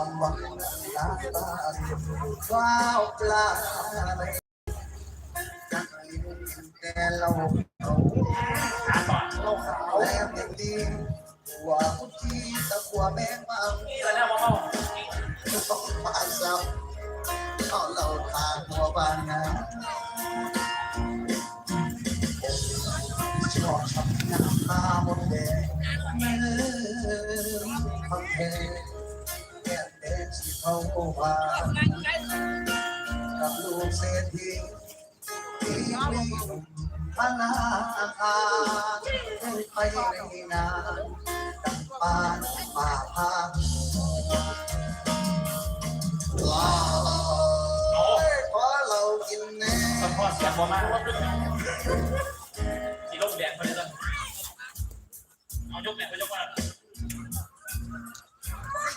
ความหวังตาตาว้าวปลาอะไรนักลินแต่เราเขาเราขาวแล้วยังดีหัวกุจีตะขัวแมงมังนี่แล้วนะว่าเมาต้องมาซ้ำเอาเราทางหัวบานงานชอบชับน้ำตาบนแดงเมื่อคำเพลงแก้มแดงสี เทาหวากับลูกเศรษฐีที่มีพนาคารไปในนานดังปานป่าพางว้าวขอเรากินแน่สะพอเสียงบ่มากสีลมแดงไปเลยต้นเอายกแดงไปยกว่า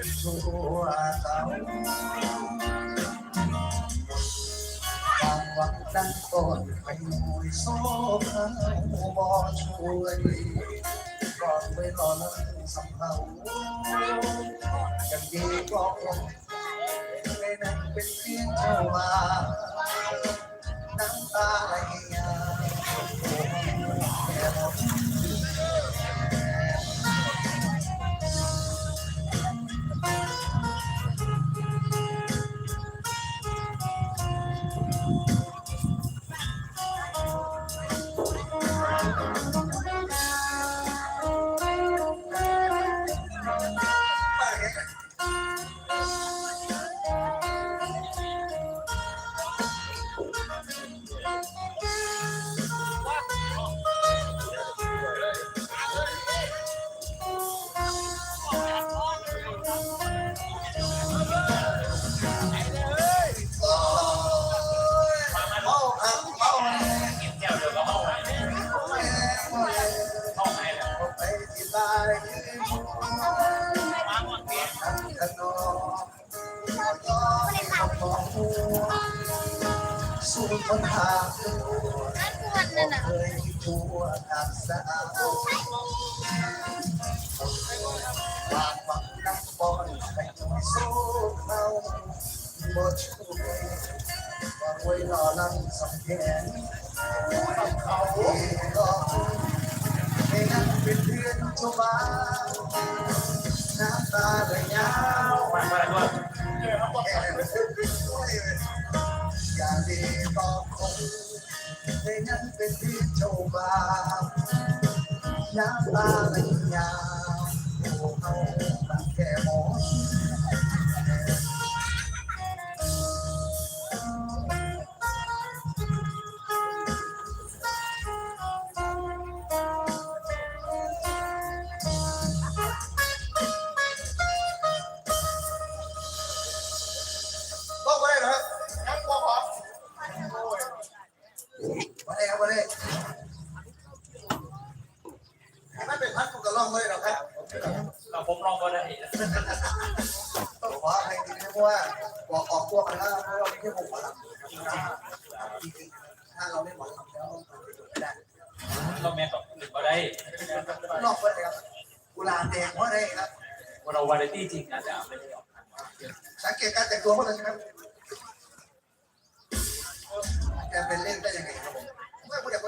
เอาแน่ส้มไข่เอากันเนางมาเลยบอกไปสิตายก่อนหักฉันก็บ่ยอมให้วันมองมัวสู้ทนทางชั่บอกเลยชั่วเก่าความหวังดังต้นไปมวยโซ่เขาบ่ช่วยรอดไว้รอนั้นสำเภายังดีกว่าผมไม่นั่งเป็นเพียงเจ้ามาน้ำตาไหลยา สู้ทนทา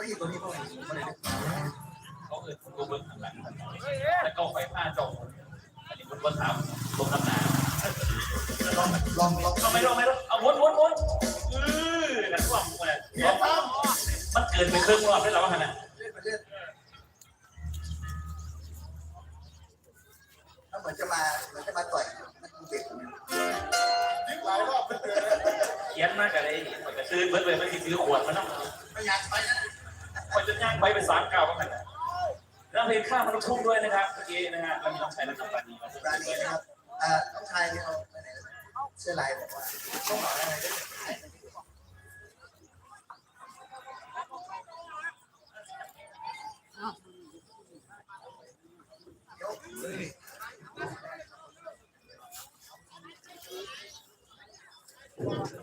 อี้ตัวนี้พวกนี้คนนี้เขาเอินกูเบิ้งข้างหลังแล้วก็ไฟผ้าจงอันนี้คุณก็ถามตรงทำนาลองลองลองเอาไม่ลองไม่ลองเอาวนวนวนอือนั่นความมันมันเกินไปครึ่งรอบได้แล้วขนาดเล่นไปเล่นถ้าเหมือนจะมาเหมือนจะมาต่อยมันกูเด็กหลายรอบเขียนมากอะไรมันจะซื้อเบิร์ดเลยไม่ซื้อขวดมันต้องไม่อยากไปนะ มันจะย่างใบเป็นสามเก้าก็ขนาดแล้วเพลงข้ามมันต้องทุ่งด้วยนะครับเมื่อกี้นะฮะเรามีน้องชายนักการดีมาร้านนี้นะครับอ่าต้องชายเอาไปไหนเสื้อลายบอกว่าต้องหาอะไรได้ยกเลยส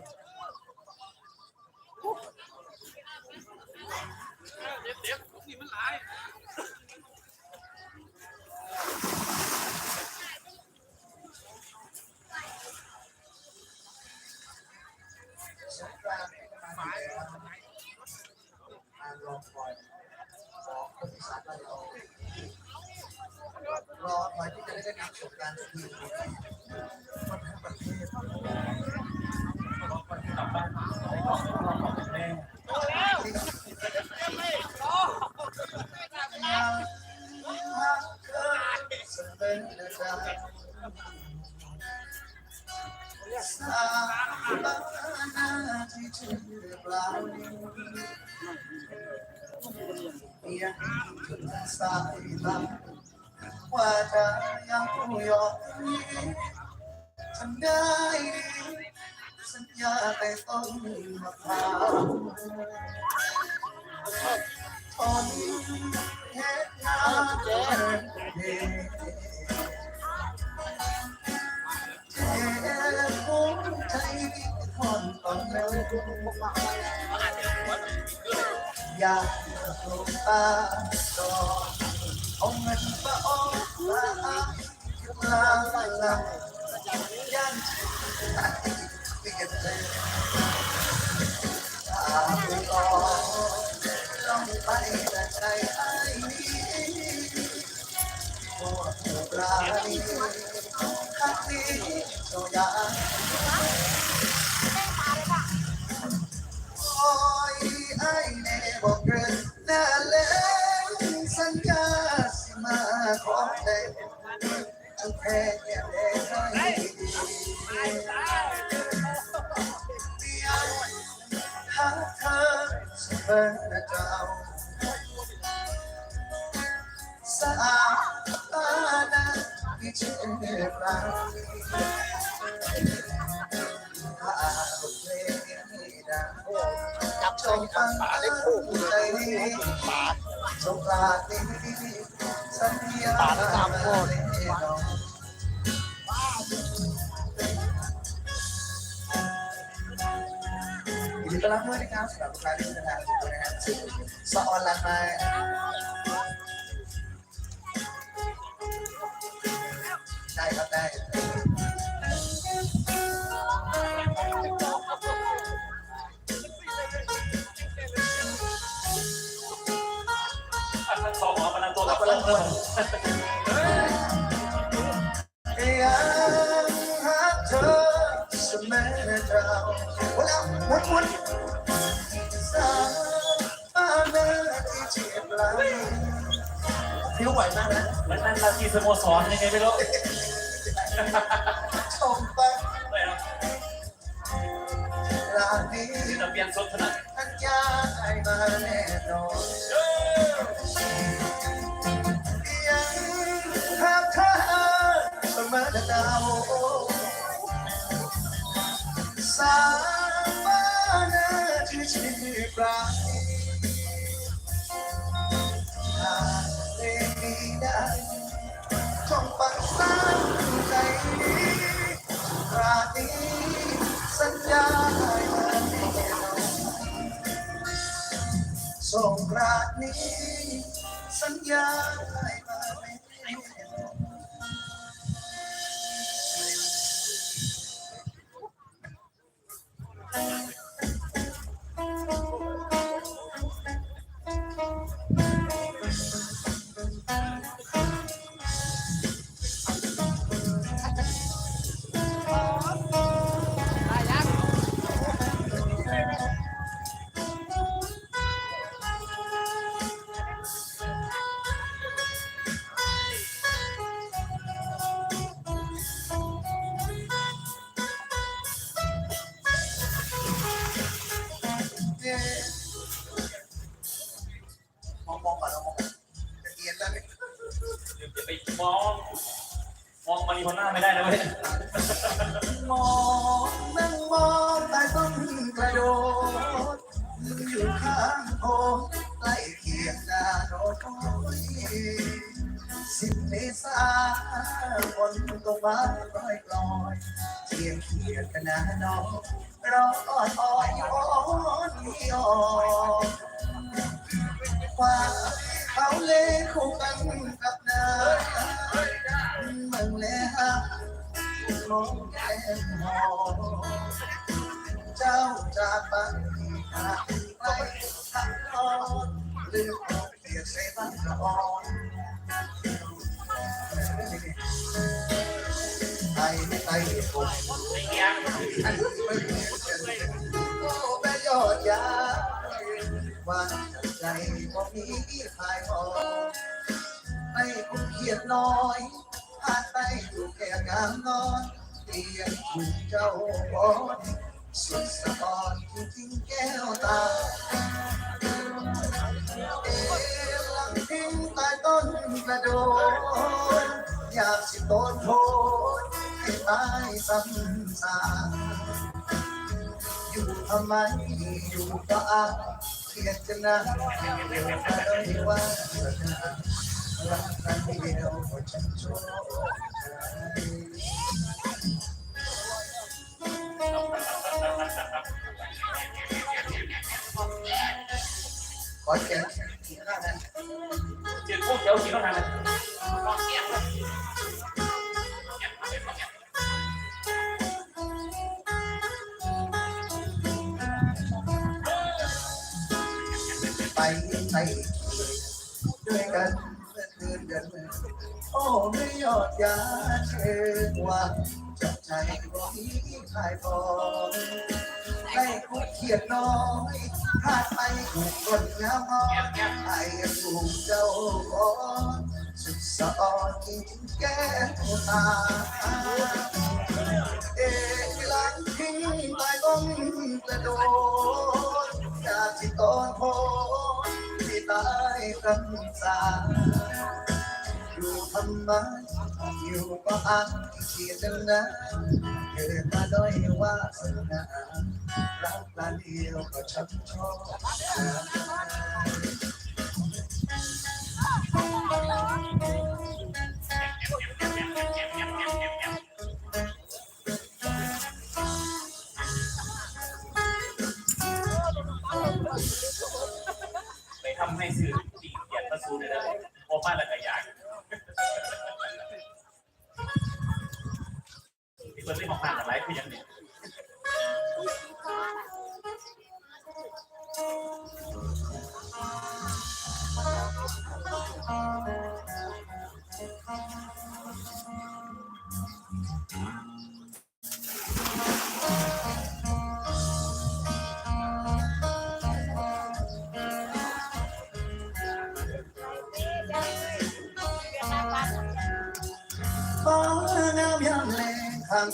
สายตาว่าจะยังยอมทำได้ดีสัญญาไปต้นมะพร้าวทนเหตุงานเจ็บเจ็บหัวใจคนตอนนั้นอยาก ลงตาจอเอาเงินไปออกมาลาลาลายันเปลี่ยนเลยตาไปรอต้องไปแต่ใจไอ้นี้พวกปลาณีฮักนี้โซยา ทั้งแพ้แก่เด็กให้ดีหาเธอเสมอเจ้าสะอาดนะที่เชื่อปรา ยังรักเธอเสมอเจ้าวันแล้ววันวันสาบานที่เจ็บหลังผิวไหวมากนะมันนั่นนาทีสโมสรยังไงไม่รู้ชมไปร้าดีที่จะเปลี่ยนชุดขนาดทันยาให้มาแน่นอน ที่ชีพราหากเพลงนี้ได้จงปักตั้งใจนี้ราตีสัญญาให้มันแน่ส่งราตรีสัญญาให้ มีคนหมจะไปมองมองมารีโฮน่าไม่ได้นะเว้ย ปลี่ยนโอ้แม่ยาวันใจก็มีขายหอไม่คุ้เขียดน้อยผ่านไปอยู่แก่งามนอนเตียงถูกเจ้าบอนสุดสะกอนจริงๆแก้วตาเอ๋หลังทิ้งใต้ต้นกระโดดอยากสิโดนโทษให้ตายซ้ำซาก อยู่ทำไมอยู่ก็อาเขียดกันะเดี๋ยวมาเลยว่ารักกันเดียวก็ฉันโชคขอเขียนขีดหน้างนั้นเจ็บพวกเจ้ากินต้องทานน ตายกันสาอยู่ทำไมอยู่ก็อักเขียดนะเกิดมาด้อยวาสนารักลานเดียวก็ชักชอบ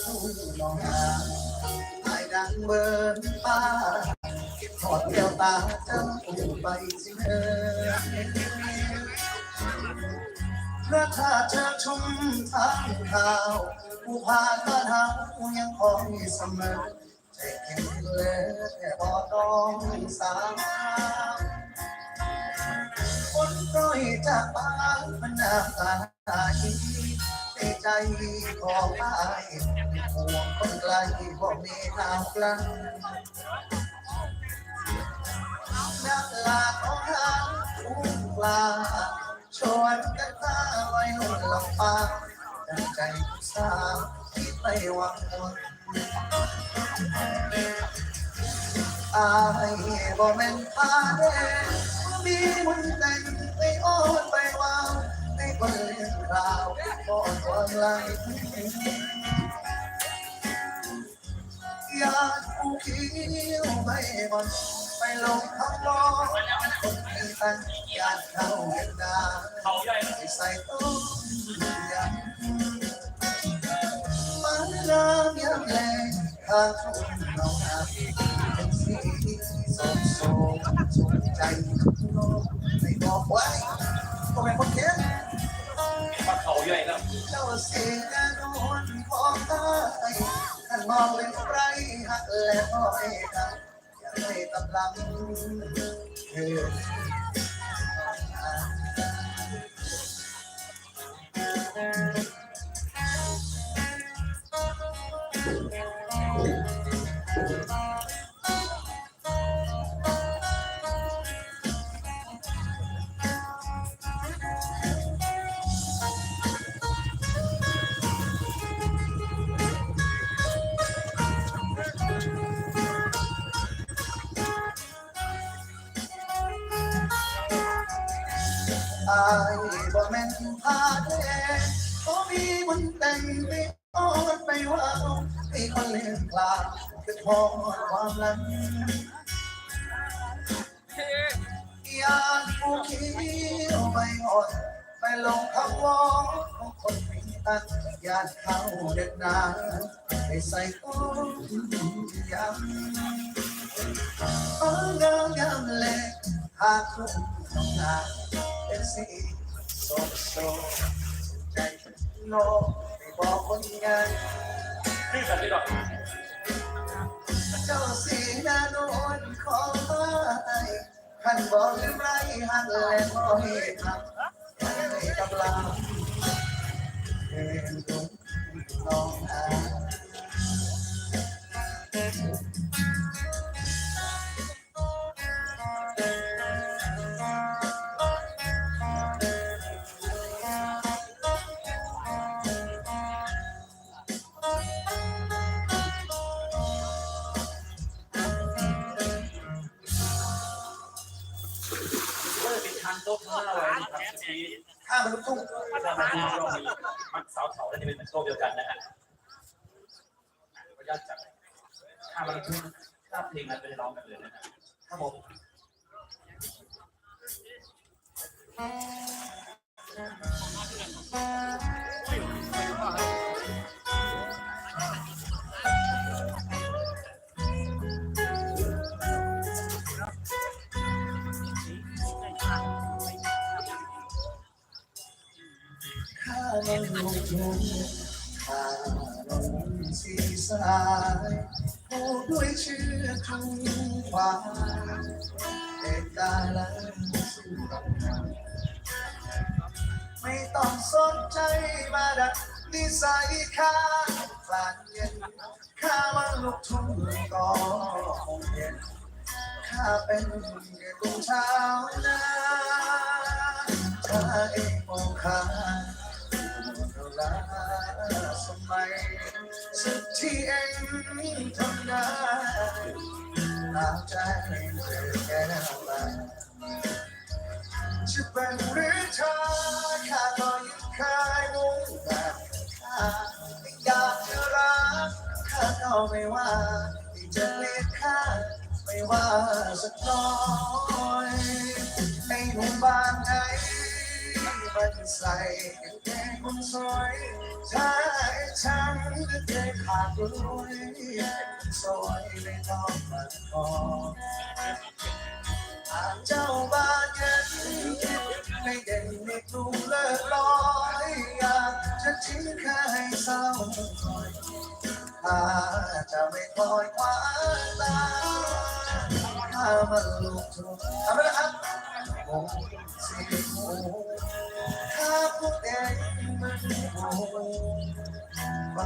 ทุ่งหนองนาไอ้ดังเบิร์นป้าเก็บทอดแก้วตาเจ้าไปสิเธอพระธาตุเชิญชมทางข่าวผู้ผ่านบ้านเฮายังคอยเสมอใจเข็นเลยแต่บ่ต้องสาวคนร้อยจากบ้านมันน้ำตาอีในใจของอาย ห่วงคนไกลที่บ่มีน้ำกลั้นนักลาของหาอุ้งปลาชวนกันพาไว้หุ่นลำปางดังใจผู้สาวคิดไม่หวังวันอายบ่แม่นพาแดงมีมุนแต่งไปอ้อนไปวาวให้คนเรื่องราวก่อนวามไหล ยากผู้เขียวไม่บ่นไปลงคำร้องคนมีตังอยากเข้าเวียดนามเขาใหญ่ใส่ต้มยำมันรามยำแรงข้างทุ่งเราหาเป็นสีสมโสมสมใจโลกไม่บอกไว้ก็เป็นคนเขียนมาเขาอยแล้วเจ้าเสียนวลของตา ท่านมองเป็นไรหักและห้อยกันอย่าให้กำลังเธออ ลงคำวอนของคนมีตังอยากเข้าเด็ดนาให้ใส่ก้นยังเอองามงามเล็กหากคุณต้องงานเป็นสีโซโซใจโลไม่บอกคนงานคือกันที่ดอกเจ้าสีหน้าโนนขอไปขันบอกลืมไรหักและบ่ให้ทำ ให้ ทางโต๊ะข้งหน้าไว้นะครับทีข้ามมันลูกทุ่งถ้ามันมีเรามีมันสาวเถาแล้วจะเป็นโต๊ะเดียวกันนะฮะขออนุญาตจับถ้ามันคือถ้าเพลงนั้นจะร้องกันเลยนะฮะครับผมข้า ยุ่งข้ามันสีสายผูกด้วยเชื่อทุ่งฟ้าเอกกาลังสู่กับไม่ต้องสนใจมาดักนิสัยข้ากลางเย็นข้ามันลูกทุ่งก็คงเย็นข้าเป็นแค่กุ้งเช้านาถ้าเองมองข้า ลาสมัยสุดที่เองทำได้ตามใจเธอแก้มาจะเป็นหรือเธอข้าก็ยังเคยมุ่งแต่ข้าไม่อยากจะรักข้าก็ไม่ว่าที่จะเลียกข้าไม่ว่าสักน้อยในหมู่บ้านไหน มันใส่กางเกงคนสวยถ้าฉันก็เคยขาดรวยคนสวยไม่ต้องมาขอหากเจ้าบ้านยังไม่เด่นไม่ดูกเลิศลอยอยากจะทิ้งแค่ให้เศร้าหน่อยถ้าจะไม่คอยคว้าตาถ้ามันลูกทุ่งทำไปนะครับ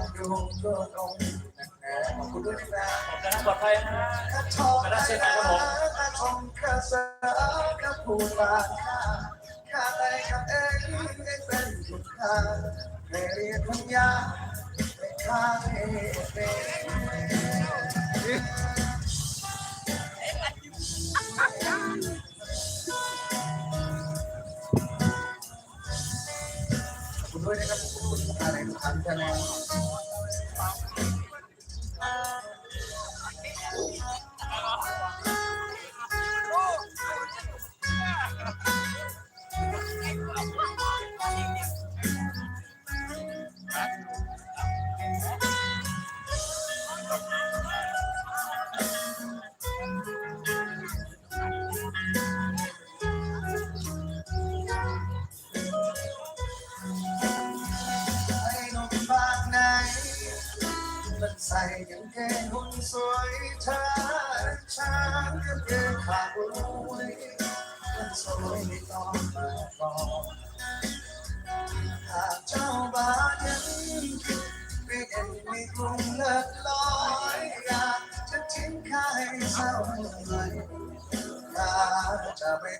ขอบคุณด้วยนะขอบคุณปลอดภัยนะข้าชอบข้าข้าชมข้าเสือข้าพูดว่าข้าข้าไปกับเองให้เป็นคุณค่าไม่เรียกคุณยาไม่ข้าไม่ขอบคุณด้วยนะครับขอบคุณอะไรทุกท่านจะแนว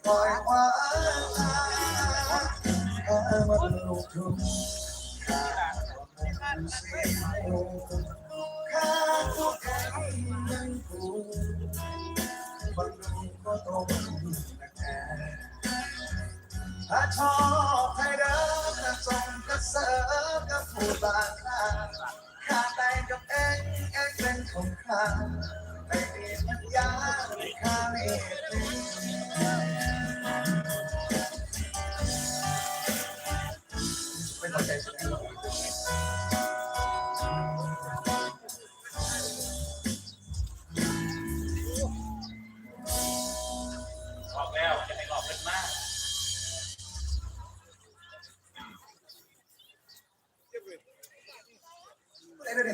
ปล่อยความรักแค่มันลูกทุ่งอยากจะไม่เสียค่าตัวแค่ยังกูคนดูก็ตรงแค่ถ้าชอบให้เดินกระส่งกระเสริมกับผู้บางคาข้าแต่งกับเองเองเป็นของข้าไม่มีปัญญาข้าไม่เป็น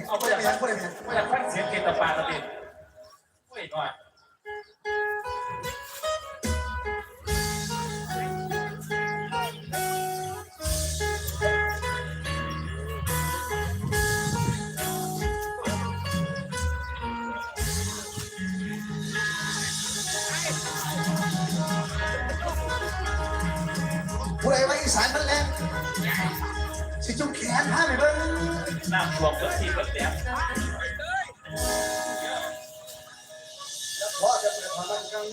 เอาไปอยากพูดอะไรเนี่ยไม่อยากฟังเสียงเกตปาตะเดิโอ้ยหน่อย สิจุกแขนห้าเลยเบ้างน้ำรวมก็สี่ก็แตกแล้วพอจะเปิดพลังกัน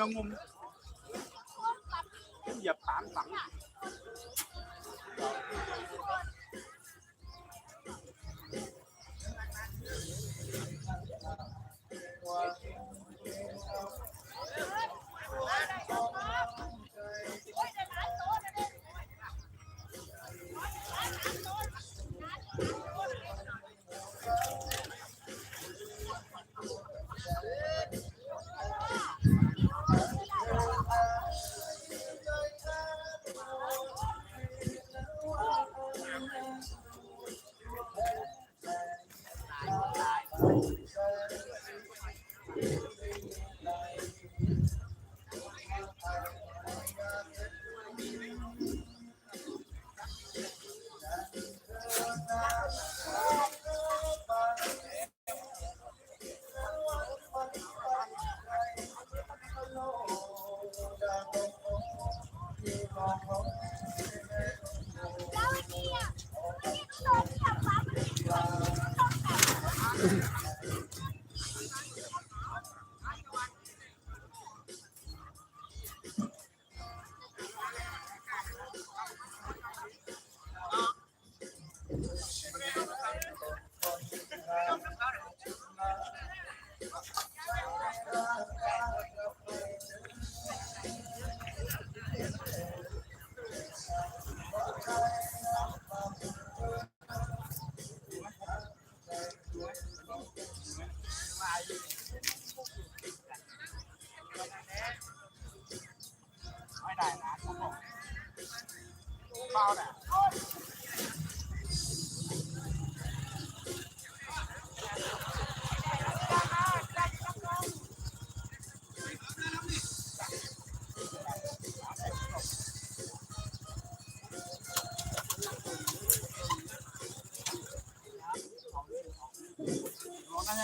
มัน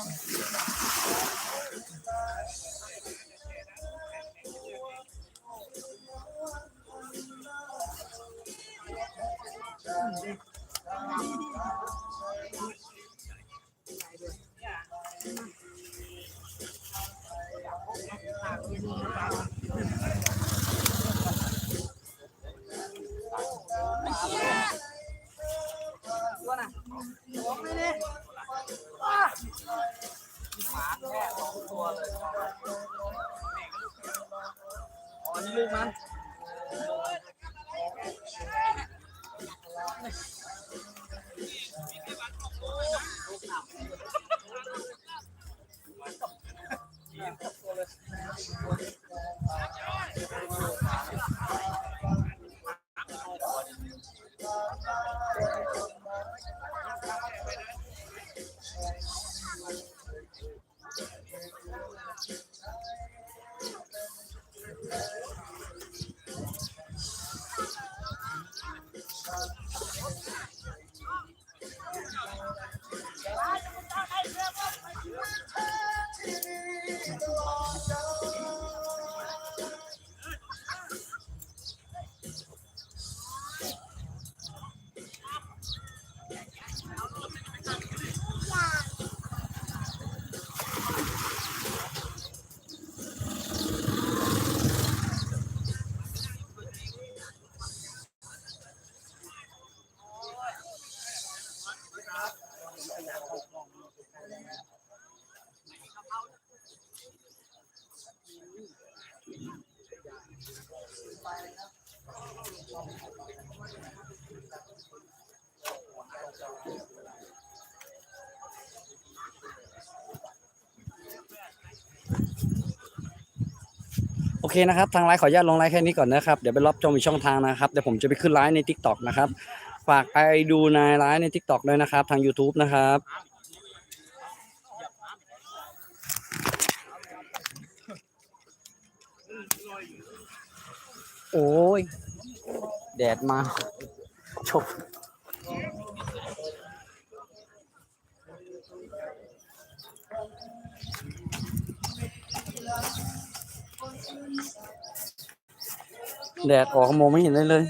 Yeah. โอเคนะครับ ทางไลน์ขออนุญาตลงไลน์แค่นี้ก่อนนะครับ เดี๋ยวไปรับชมอีกช่องทางนะครับ เดี๋ยวผมจะไปขึ้นไลน์ใน Tik t o อกนะครับ ฝากไปดูในไลน์ใน Tik t o อกด้วยนะครับ ทาง YouTube นะครับ โอ้ย แดดมาชกแดดออกมองไม่เห็นเลยเลย